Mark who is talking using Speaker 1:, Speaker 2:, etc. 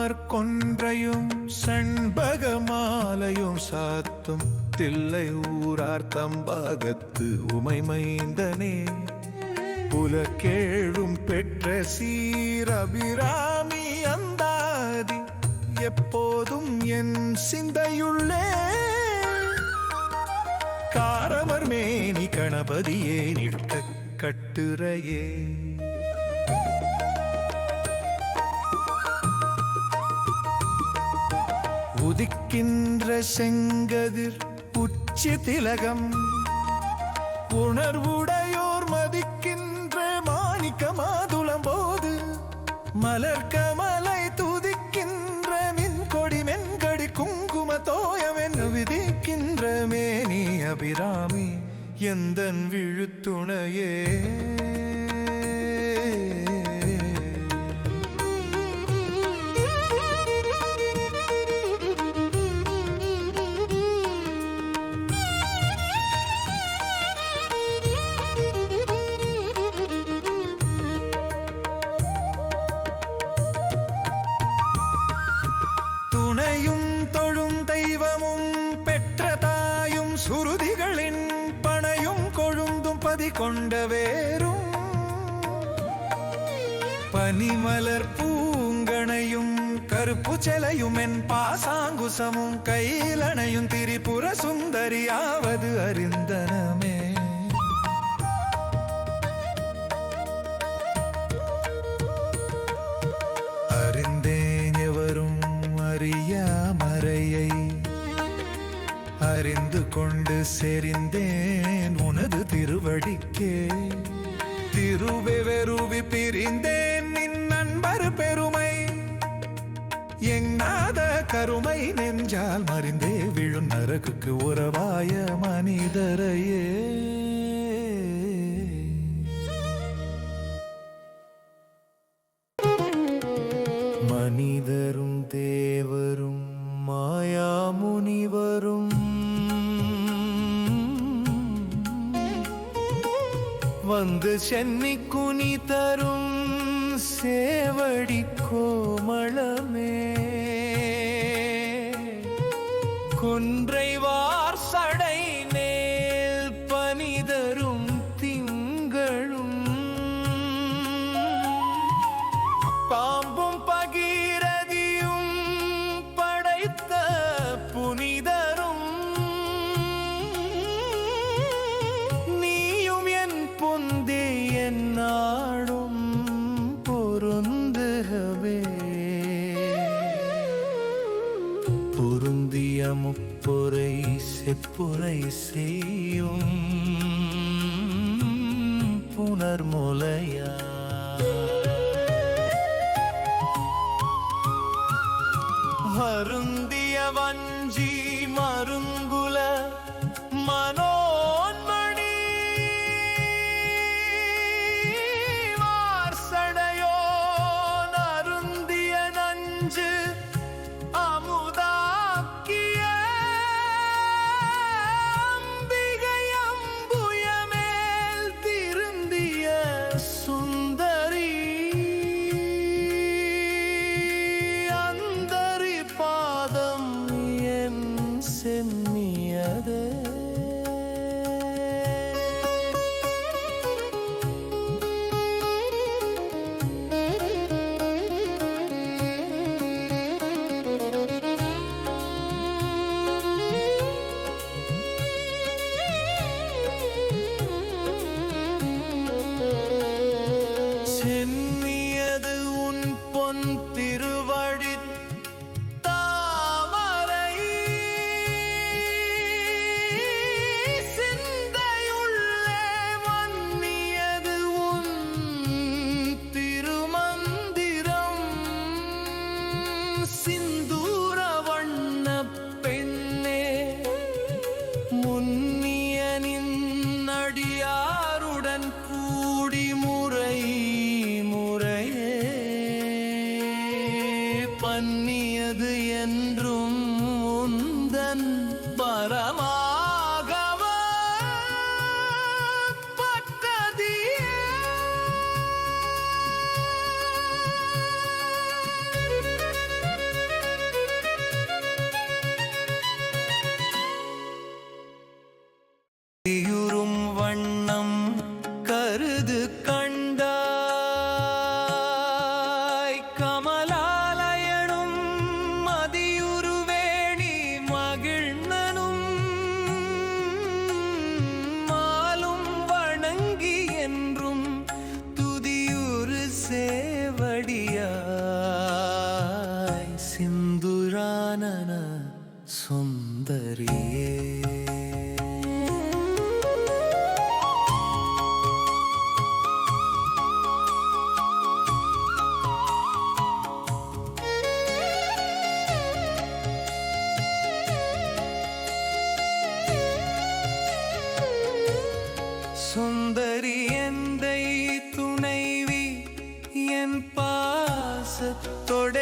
Speaker 1: தாமர் கொன்றையும் செண்பக சாத்தும். தில்லை ஊரார் தம்பாகத்து உமைமைந்தனே புலக்கேழும் பெற்ற சீரபிராமி அந்தாதி எப்போதும் என் சிந்தையுள்ளே. காரவர் மேனி கணபதியே நிற்க கட்டுரையே. உதிக்கின்ற செங்கதிர் உச்சி திலகம். உணர்வுடையோர் மதிக்கின்ற மாணிக்க மாதுளம் போது. மலர்கமலை துதிக்கின்ற மின் கொடி மென்கடி குங்கும தோயமென்னு விதிக்கின்ற மேனி அபிராமி எந்தன் விழுத்துணையே. கொண்ட வேரும் பனிமலர் பூங்கணையும் கருப்பு செலையும் என் பாசாங்குசமும் கையிலணையும் திரிபுர சுந்தரியாவது அறிந்தனமே. அறிந்தேன் எவரும் அறியாமறையை அறிந்து கொண்டு செறிந்தேன் உனது திருவடிக்கே. திருவெருவி பிரிந்தேன் நின் நண்பர் பெருமை. எங்காத கருமை நெஞ்சால் மறிந்தே விழும் நரகுக்கு உறவாய மனிதரையே. வந்து சென்னி குனி தரும் சேவடி கோமளமே. குன்றைவார் சடை நேல் செய்யும் புனர்முலையா? வருந்திய வஞ்சி மருங்குல மனோ பன்னியது என்றும் பாசத்தோட